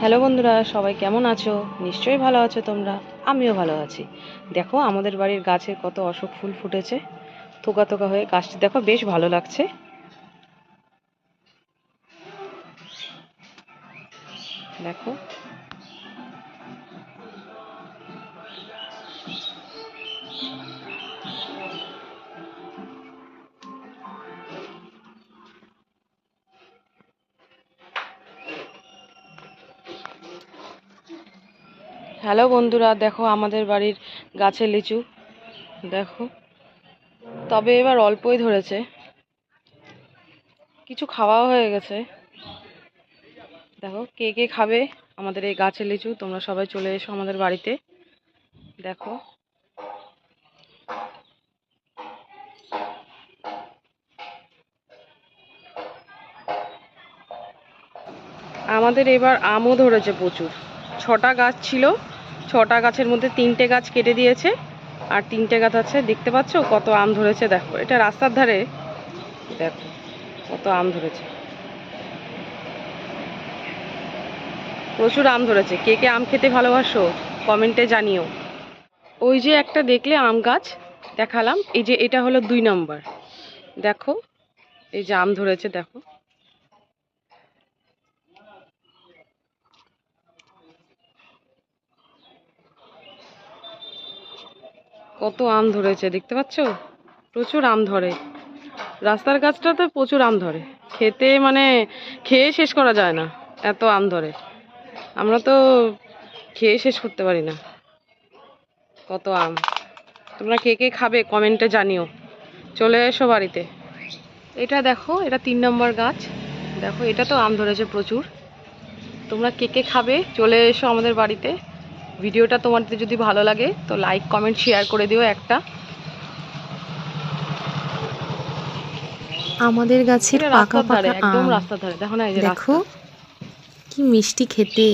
Hello বন্ধুরা, সবাই কেমন আছো? নিশ্চয়ই ভালো আছো তোমরা। আমিও ভালো আছি। দেখো, আমাদের বাড়ির গাছের কত অশোক ফুল ফুটেছে। থোকা থোকা হয়ে গাছটি দেখো, বেশ ভালো লাগছে। দেখো। হ্যালো বন্ধুরা, দেখো আমাদের বাড়ির গাছের লিচু। দেখো। তবে এবার অল্পই ধরেছে। কিছু খাওয়াও হয়ে গেছে। দেখো, কে কে খাবে আমাদের এই গাছের লিচু? তোমরা সবাই চলে এসো আমাদের বাড়িতে। দেখো। আমাদের এবার আমও ধরেছে প্রচুর। ছটা গাছ ছিল। ছটা গাছের মধ্যে তিনটে গাছ কেটে দিয়েছে। আর তিনটে গাছ আছে, দেখতে পাচ্ছো? কত আম ধরেছে, দেখো। এটা রাস্তার ধারে। দেখো, কত আম ধরেছে। প্রচুর আম ধরেছে। কে কে আম খেতে ভালোবাসো, কমেন্টে জানিও। ওই যে একটা দেখলে আম গাছ, দেখালাম। এই যে এটা হলো দুই নম্বর। দেখো, এই যে আম ধরেছে, দেখো। কত আম ধরেছে, দেখতে পাচ্ছ? প্রচুর আম ধরে। রাস্তার গাছটাতে প্রচুর আম ধরে। খেতে মানে খেয়ে শেষ করা যায় না, এত আম ধরে। আমরা তো খেয়ে শেষ করতে পারি না। কত আম। তোমরা কে কে খাবে কমেন্টে জানিও। চলে এসো বাড়িতে। এটা দেখো, এটা তিন নম্বর গাছ। দেখো, এটা তো আম ধরেছে প্রচুর। তোমরা কে কে খাবে? চলে এসো আমাদের বাড়িতে। ভিডিওটা তোমাদের যদি ভালো লাগে তো লাইক কমেন্ট শেয়ার করে দিও একটা। আমাদের গাছের পাকা ধারে পাকা একদম আম। রাস্তার ধারে। দেখো না এই যে দেখো কি মিষ্টি খেতে।